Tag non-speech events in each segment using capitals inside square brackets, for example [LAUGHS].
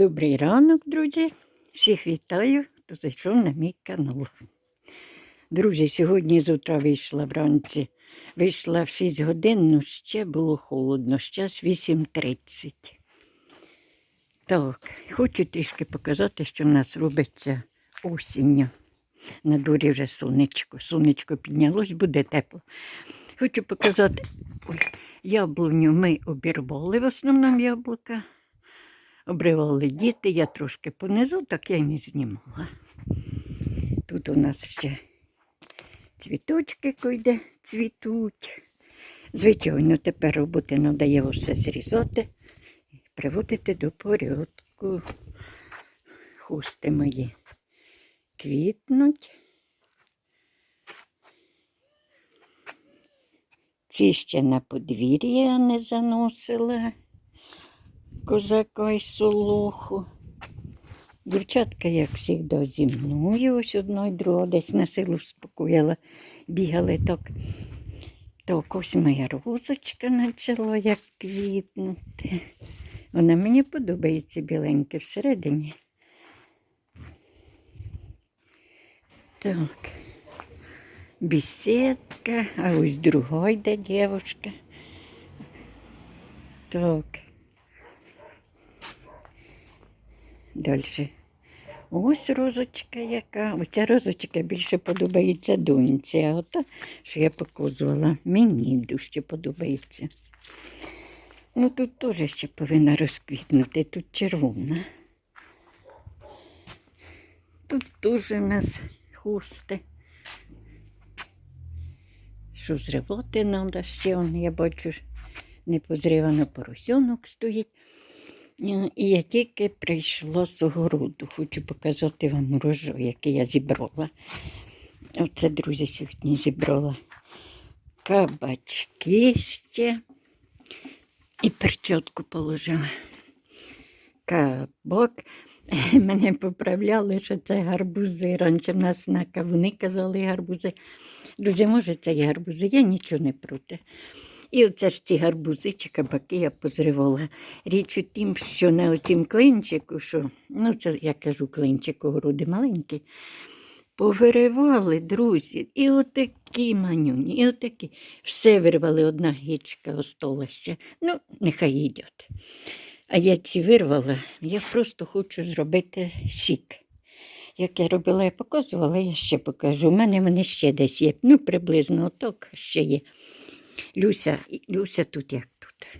Добрий ранок, друзі. Всіх вітаю, хто зайшов на мій канал. Друзі, сьогодні з утра вийшла вранці. Вийшла в 6 годин, ну ще було холодно, зараз 8.30. Так, хочу трішки показати, що в нас робиться осінню. На дворі вже сонечко. Сонечко піднялось, буде тепло. Хочу показати, ой, яблуню ми обірвали в основному яблука. Обривали діти, я трошки понизу, так я й не знімала. Тут у нас ще цвіточки койде цвітуть. Звичайно, тепер роботи його все зрізати і приводити до порядку. Хусти мої квітнуть. Ці ще на подвір'ї я не заносила козака й солоху. Дівчатка, як завжди, зі мною, ось одно й друге десь на силу вспокоїла, бігали так. Так, ось моя розочка почала як квітнути. Вона мені подобається біленьке всередині. Так, беседка, а ось друга йде дівчинка. Так. Далі. Ось розочка яка. Оця розочка більше подобається доньці, а ота, що я показувала, мені дужче подобається. Ну тут теж ще повинна розквітнути, тут червона. Тут теж у нас хусти. Що зривати треба ще, я бачу, непозрівано поросенок стоїть. І я тільки прийшла з огороду. Хочу показати вам урожай, який я зібрала. Оце, друзі, сьогодні зібрала кабачки ще і перчотку положила. Кабак. [LAUGHS] Мене поправляли, що це гарбузи. Раніше в нас на кавуни казали гарбузи. Друзі, може, це і гарбузи, я нічого не проти. І оце ж ці гарбузи чи кабаки я позривала. Річ у тім, що на оцім клинчику, що, ну це я кажу клинчик огороди маленький, повиривали, друзі, і отакі манюні, і отакі. Все вирвали, одна гічка осталася. Ну, нехай їдять. А я ці вирвала, я просто хочу зробити сік. Як я робила, я показувала, я ще покажу. У мене вони ще десь є. Ну, приблизно отак ще є. Люся, Люся тут як тут.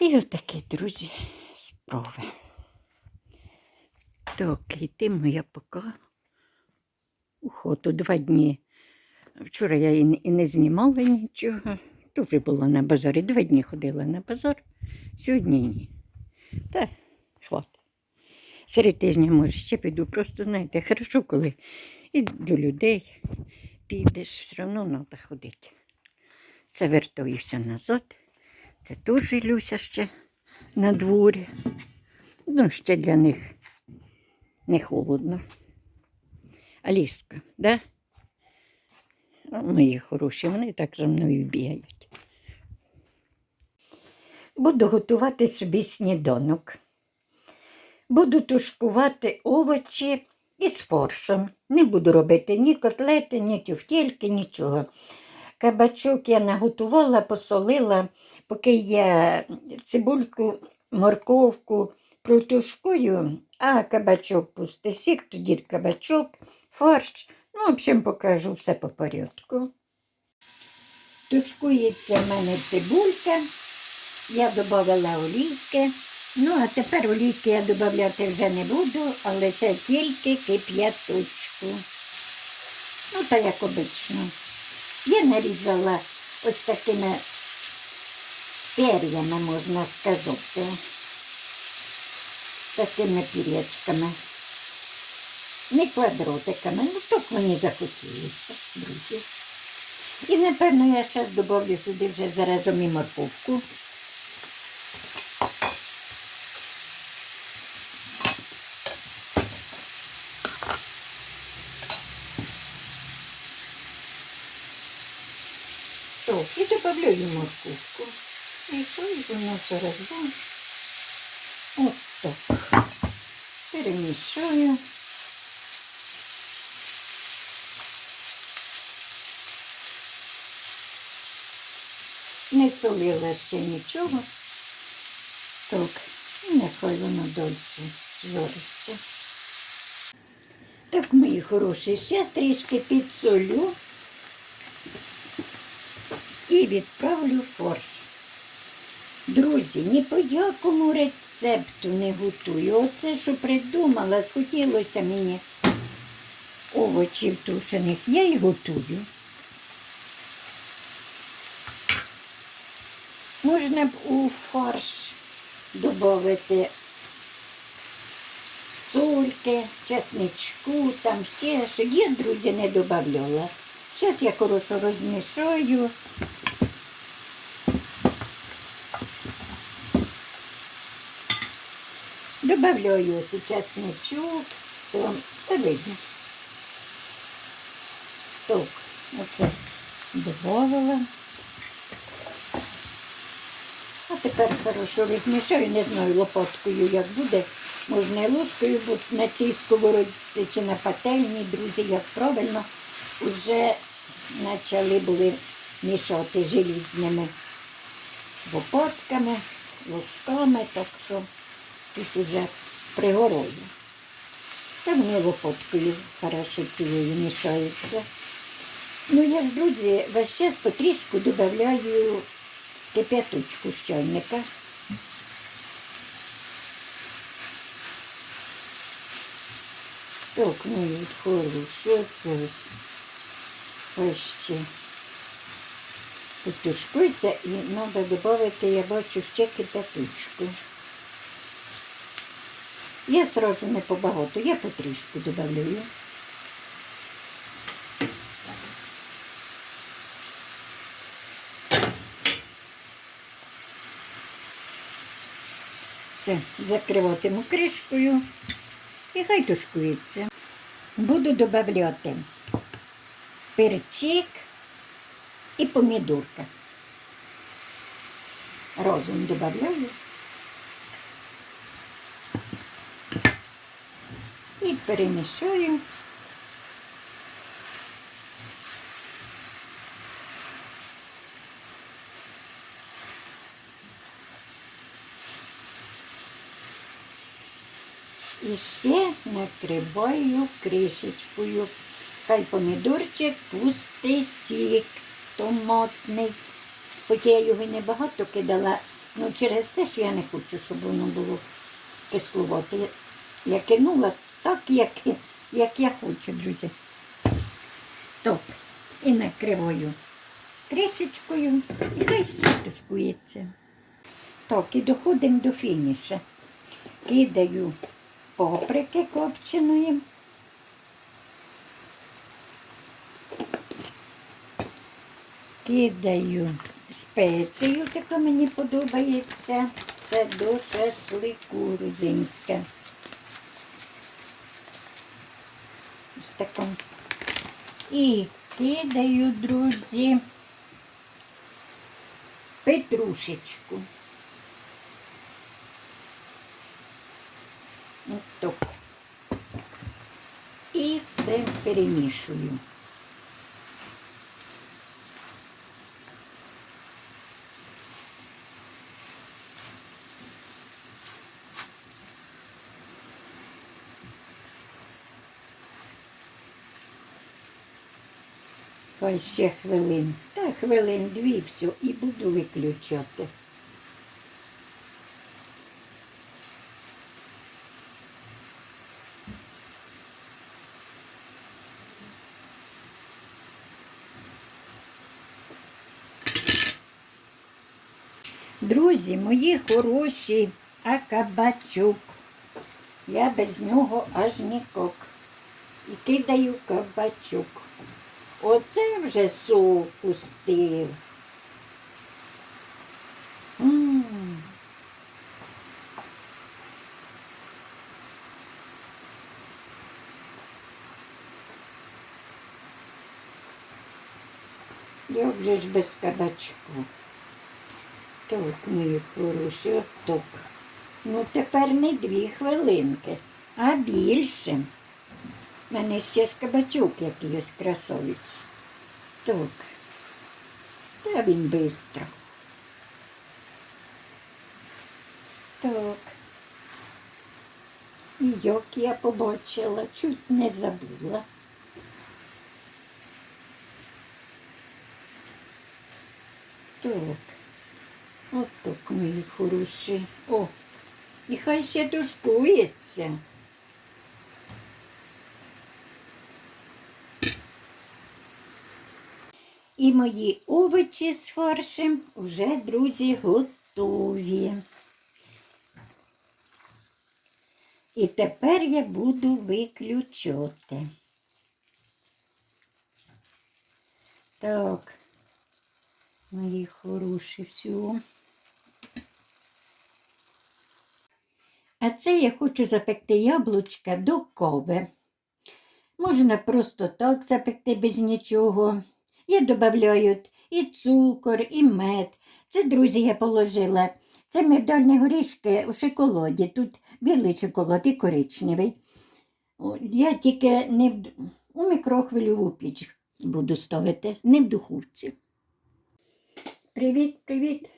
І отакі, друзі, справи. Так, йтиму я поки у хату два дні. Вчора я і не- і знімала нічого. Дуже було на базарі. Два дні ходила на базар, сьогодні ні. Та хватить. Серед тижня, може, ще піду. Просто, знаєте, хорошо, коли і до людей підеш, все одно треба ходити. Це вертуюся назад. Це теж Люся ще на дворі. Ну, ще для них не холодно. Аліска, да? Ну, Мої хороші, вони так за мною бігають. Буду готувати собі сніданок. Буду тушкувати овочі із форшем. Не буду робити ні котлети, ні тюфтельки, нічого. Кабачок я наготувала, посолила, поки я цибульку, морковку протушкую, а кабачок пустий сік, тоді кабачок, фарш. Ну, в общем, покажу все по порядку. Тушкується в мене цибулька, я додала олійки. Ну, а тепер олійки я додати вже не буду, а лише тільки кип'яточку. Ну, так як обично. Я нарізала ось такими пер'ями, можна сказати. Такими пірячками. Не квадратиками, ну так мені захотілося, друзі. І, напевно, я зараз додавлю сюди вже заразом і морковку. Так, і додаю морковку. То і воно все разом. От Так. Перемішаю. Не солила ще нічого. Так, і нехай воно дольше зориться. Так, мої хороші, ще трішки підсолю і відправлю в форш. Друзі, ні по якому рецепту не готую. Оце, що придумала, схотілося мені овочів тушених, я й готую. Можна б у фарш додати сольки, чесничку, там все, що є, друзі, не додавала. Зараз я хорошо розмішаю. Добавляю ось і чесничок, то та видно. Так, оце додавала. А тепер хорошо розмішаю, не знаю лопаткою, як буде. Можна і ложкою, бо на цій сковородці чи на пательні, друзі, як правильно, вже почали були мішати желізними лопатками, ложками, так що тут вже пригорою. Та вони лопаткою хорошо цією мішаються. Ну, я ж, друзі, весь час потрішку додаю кип'яточку з чайника. Ну і от хорошо, це ось ще потушкується і треба додати, я бачу, ще кип'яточку. Я сразу не побагато, я потрішку додаю. Все, закриватиму кришкою і хай тушкується. Буду додавати перчик і помідорка. Разом додаю. Перемішаю. І ще накриваю кришечкою. Хай помідорчик пустий сік, томатний. Хоч я його небагато кидала, ну через те, що я не хочу, щоб воно було кисловате. Я кинула так, як, як я хочу, друзі. Так, і накриваю кришечкою і хай тушкується. Так, і доходимо до фініша. Кидаю паприки копченої. Кидаю спецію, така мені подобається. Це до шашлику грузинське. Ось. І кидаю, друзі, петрушечку. От так. І все перемішую. Хай ще хвилин. Та хвилин дві все і буду виключати. Друзі, мої хороші, а кабачок. Я без нього аж нікок. І кидаю кабачок. Оце вже сок пустив. Я вже ж без кабачку. Так, мої хороші, отак. Ну, тепер не дві хвилинки, а більше. У мене ще ж кабачок якийсь красавець. Так. Та він швидко. Так. І як я побачила, чуть не забула. Так. От так, мої хороші. О, і хай ще дошкується. І мої овочі з фаршем вже, друзі, готові. І тепер я буду виключати. Так, мої хороші всю. А це я хочу запекти яблучка до кави. Можна просто так запекти без нічого. Я додаю і цукор, і мед. Це, друзі, я положила. Це мигдальні горішки у шоколаді. Тут білий шоколад і коричневий. Я тільки не в... у мікрохвильову піч буду ставити, не в духовці. Привіт, привіт,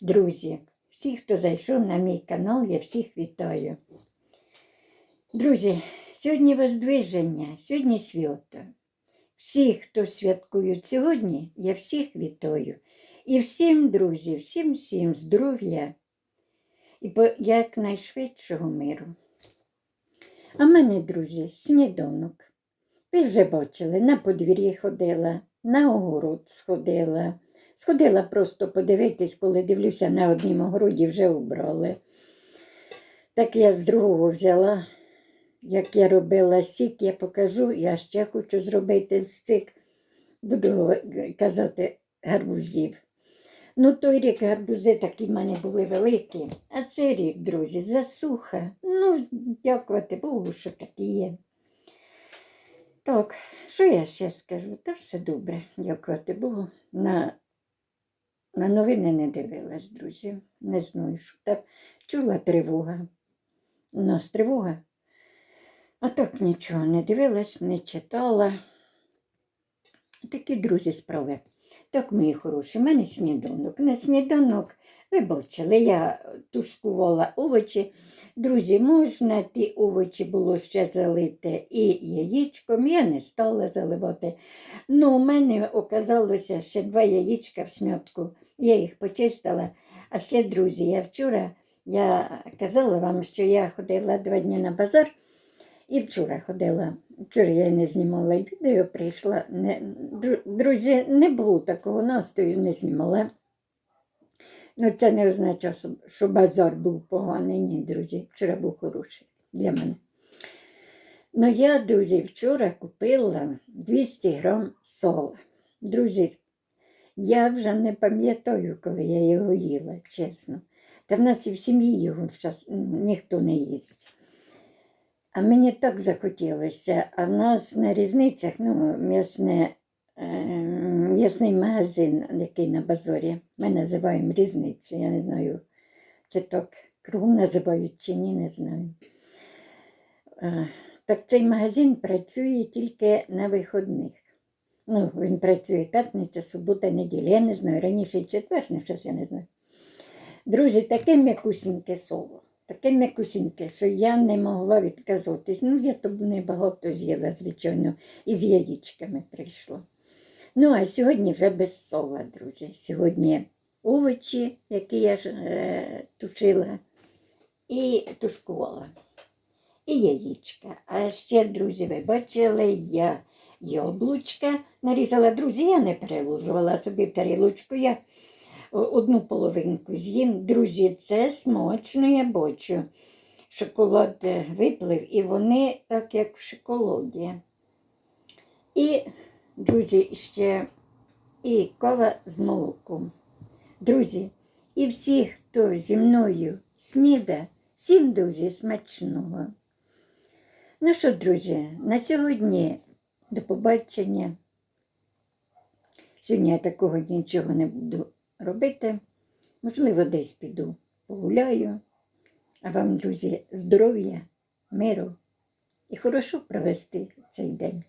друзі! Всі, хто зайшов на мій канал, я всіх вітаю. Друзі, сьогодні Воздвиження, сьогодні свято. Всі, хто святкують сьогодні, я всіх вітаю. І всім, друзі, всім всім здоров'я і якнайшвидшого миру. А мене, друзі, сніданок. Ви вже бачили, на подвір'ї ходила, на огород сходила. Сходила просто подивитись, коли дивлюся, на однім огороді вже убрали. Так я з другого взяла, як я робила сік, я покажу, я ще хочу зробити цих, буду казати, гарбузів. Ну, той рік гарбузи такі в мене були великі, а цей рік, друзі, засуха. Ну, дякувати Богу, що такі є. Так, що я ще скажу? Та все добре, дякувати Богу. На, на новини не дивилась, друзі. Не знаю, що там. Чула тривога. У нас тривога. А так нічого не дивилась, не читала. Такі друзі справи. Так, мої хороші, в мене сніданок. На сніданок, ви бачили, я тушкувала овочі. Друзі, можна ті овочі було ще залити і яєчком. Я не стала заливати. Ну, у мене оказалося ще два яєчка в смятку. Я їх почистила. А ще, друзі, я вчора я казала вам, що я ходила два дні на базар. І вчора ходила. Вчора я не знімала відео, прийшла. Не, друзі, не було такого настрою, не знімала. Ну, це не означає, що, базар був поганий. Ні, друзі. Вчора був хороший для мене. Ну, я, друзі, вчора купила 200 грам сола. Друзі, я вже не пам'ятаю, коли я його їла, чесно. Та в нас і в сім'ї його щас ніхто не їсть. А мені так захотілося. А в нас на різницях, ну, м'ясне, е, м'ясний магазин, який на базорі. Ми називаємо різницю. Я не знаю, чи так кругом називають, чи ні, не знаю. Так цей магазин працює тільки на виходних. Ну, він працює п'ятниця, субота, неділя. Я не знаю, раніше і четвер, не щось я не знаю. Друзі, таке м'якусіньке соло, таке м'якусіньке, що я не могла відказатись. Ну, я то небагато з'їла, звичайно, і з яєчками прийшло. Ну, а сьогодні вже без сола, друзі. Сьогодні овочі, які я ж, е, тушила, і тушкувала. І яєчка. А ще, друзі, ви бачили, я яблучка нарізала. Друзі, я не переложувала собі тарілочку. Я одну половинку з'їм. Друзі, це смачно, я бачу. Шоколад е, виплив, і вони так, як в шоколаді. І, друзі, ще і кава з молоком. Друзі, і всі, хто зі мною сніда, всім, друзі, смачного. Ну що, друзі, на сьогодні до побачення. Сьогодні я такого нічого не буду робити. Можливо, десь піду погуляю. А вам, друзі, здоров'я, миру і хорошо провести цей день.